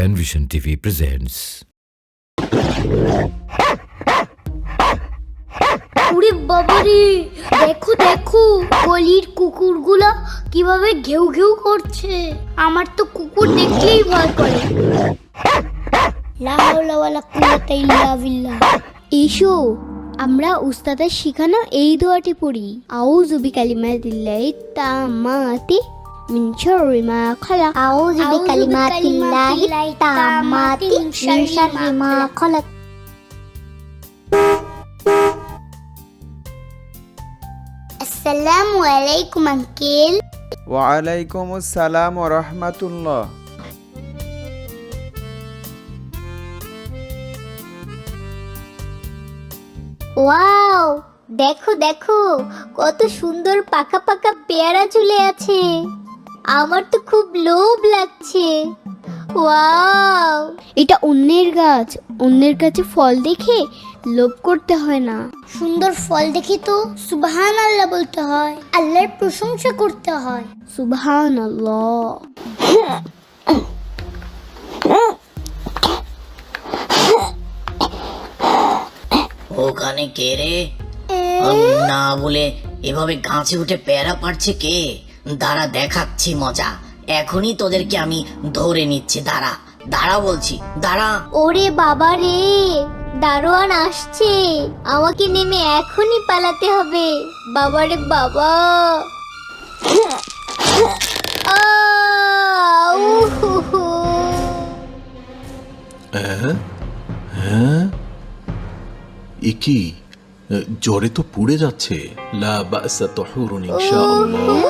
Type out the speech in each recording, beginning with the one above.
Penvision TV presents. ওরে বাবারে, দেখো দেখো, গলির কুকুরগুলা কীভাবে ঘেউ ঘেউ করছে। আমার তো কুকুর দেখলেই ভয় করে। লা হাওলা ওয়ালা কুওয়াতা ইল্লা বিল্লাহ এসো, আমরা উস্তাদের শিখানো এই দোয়াটি পড়ি। আউযু বিকালিমাতিল্লাহি তাম্মাতি মিন শাররি মা খালাক আউযু বিকালিমাতিল্লাহি তাম্মাতি মিন শাররি মা খালাক আসসালামু আলাইকুম আঙ্কেল ওয়ালাইকুম আসসালাম ও রহমাতুল্লাহ ওয়াও দেখো দেখো কত সুন্দর পাকা পাকা পেয়ারা ঝুলে আছে আমার তো খুব লোভ লাগছে। ওয়াও। এটা অন্যের গাছ। অন্যের কাছে ফল দেখে লোভ করতে হয় না। সুন্দর ফল দেখে তো সুবহান আল্লাহ বলতে হয়। আল্লাহর প্রশংসা করতে হয়। সুবহান আল্লাহ ওখানে কে রে? না বলে এভাবে গাছে উঠে প্যারা পারছে কে? দাঁড়া দেখাচ্ছি মজা। এখনই তোদেরকে আমি ধরে নিচ্ছি। দাঁড়া দাঁড়া বলছি দাঁড়া। ওরে বাবা রে দারোয়ান আসছে। আমাকে নেমে এখনই পালাতে হবে। বাবারে বাবা। হ্যাঁ হ্যাঁ এ কি জ্বরে তো পুড়ে যাচ্ছে। লা বাসা তহরুন ইনশাআল্লাহ।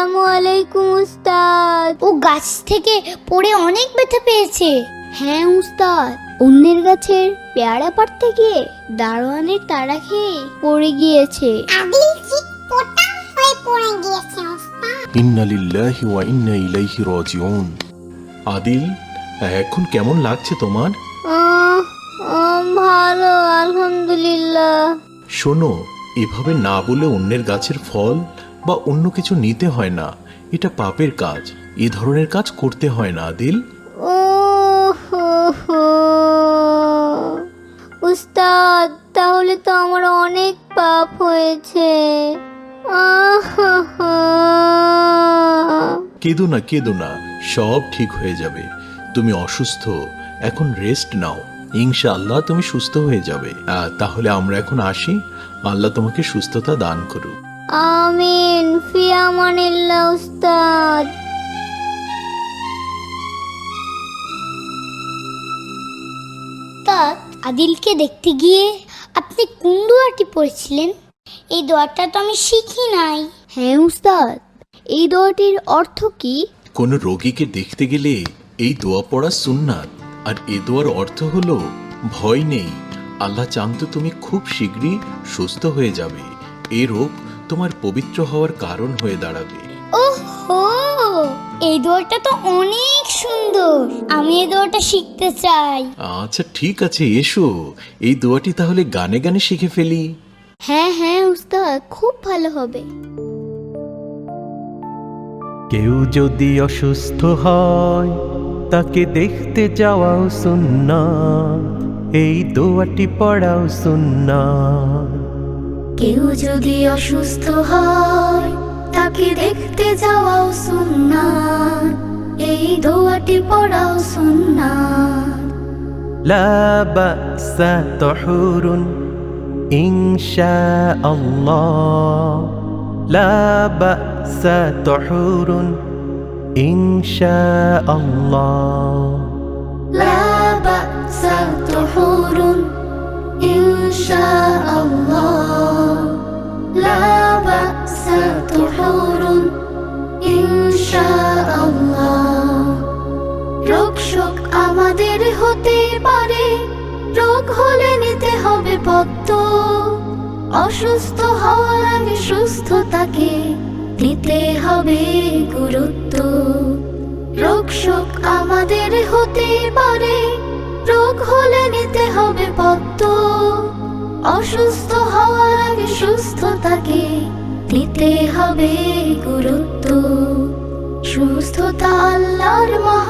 আসসালামু আলাইকুম উস্তাদ। ও গাছ থেকে পড়ে অনেক ব্যথা পেয়েছে। হ্যাঁ উস্তাদ। অন্যের গাছের পেয়ারা পাড়তে গিয়ে দারোয়ানের তাড়া খেয়ে পড়ে গিয়েছে। ইন্না লিল্লাহি ওয়া ইন্না ইলাইহি রাজিউন। আদিল এখন কেমন লাগছে তোমার? আহ, আহ, ভালো আলহামদুলিল্লাহ। শোনো এভাবে না বলে অন্যের গাছের ফল বা অন্য কিছু নিতে হয় না। এটা পাপের কাজ। এ ধরনের কাজ করতে হয় না আদিল। উস্তাদ তাহলে তো আমার অনেক পাপ হয়েছে। কেঁদো না কেঁদো না। সব ঠিক হয়ে যাবে। তুমি অসুস্থ। এখন রেস্ট নাও। ইনশাআল্লাহ তুমি সুস্থ হয়ে যাবে। তাহলে আমরা এখন আসি। আল্লাহ তোমাকে সুস্থতা দান করুক। আমিন ফিয়ামানিল্লাহ উস্তাদ। উস্তাদ আদিলকে দেখতে গিয়ে আপনি কোন দোয়াটি পড়েছিলেন? এই দোয়াটা তো আমি শিখি নাই। হ্যাঁ উস্তাদ এই দোয়াটির অর্থ কি? কোনো রোগীকে দেখতে গেলে এই দোয়া পড়া সুন্নাত আর এ দোয়ার অর্থ হলো ভয় নেই। আল্লাহ চান তো তুমি খুব শীঘ্রই সুস্থ হয়ে যাবে। এই রোগ তোমার পবিত্র হওয়ার কারণ হয়ে দাঁড়াবে। ওহো এই দোয়াটা তো অনেক সুন্দর। আমি এই দোয়াটা শিখতে চাই। আচ্ছা ঠিক আছে এসো। এই দোয়াটি তাহলে গানে গানে শিখে ফেলি। হ্যাঁ হ্যাঁ উস্তাদ খুব ভালো হবে। কেউ যদি অসুস্থ হয় তাকে দেখতে যাওয়াও সুন্না এই দোয়াটি পড়াও সুন্না কেউ যদি অসুস্থ হয় তাকে দেখতে যাওয়াও সুন্না এই দোয়াটি পড়াও সুন্না لا بأس طهور إن شاء الله لا بأس طهور إن شاء الله রোগ শোক আমাদের হতে পারে। রোগ হলে নিতে হবে পত্ত অসুস্থ হওয়ার আগে সুস্থতাকে দিতে হবে গুরুত্ব। রোগ শোক আমাদের হতে পারে। রোগ হলে নিতে হবে পত্ত অসুস্থ হওয়ার আগে সুস্থতাকে দিতে হবে গুরুত্ব। সুস্থতা আল্লাহর মহা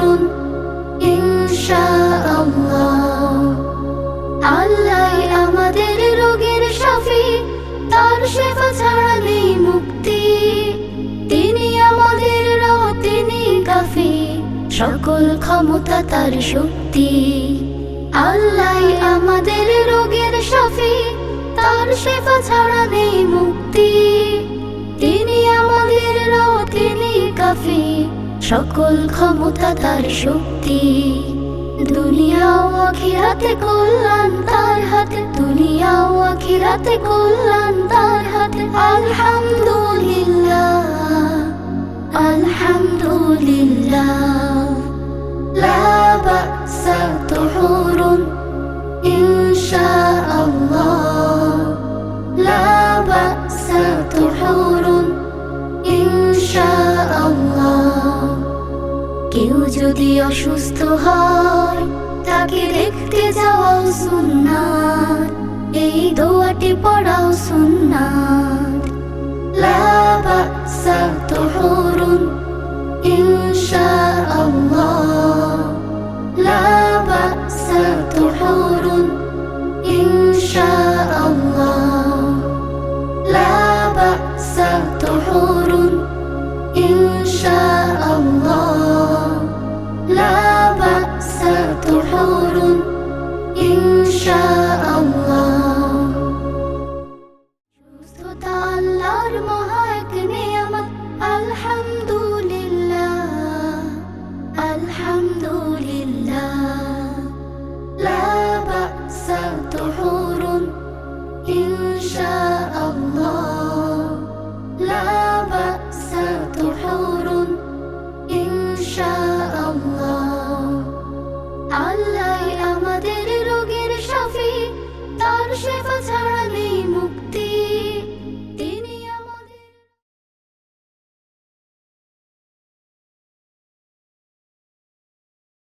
ক্ষমতা তার শক্তি। আল্লাহ আমাদের রোগের শাফি তার শেফা ছাড়া নেই মুক্তি। তিনি আমাদের তিনি কাফি সকল ক্ষমতা তার শক্তি। দুনিয়া ও আখিরাতে কল্যাণ তার হাতে, দুনিয়া ও আখিরাতে কল্যাণ তার হাতে। আলহামদুলিল্লাহ আলহামদুলিল্লাহ। لا بأس طهور إن شاء الله لا بأس طهور إن شاء الله কেউ যদি অসুস্থ হয় তাকে দেখতে যাওয়াও সুন্নাত এই দোয়াটি পড়াও সুন্নাত লা বাসা তুহুরুন 她的睡发藏着秘密。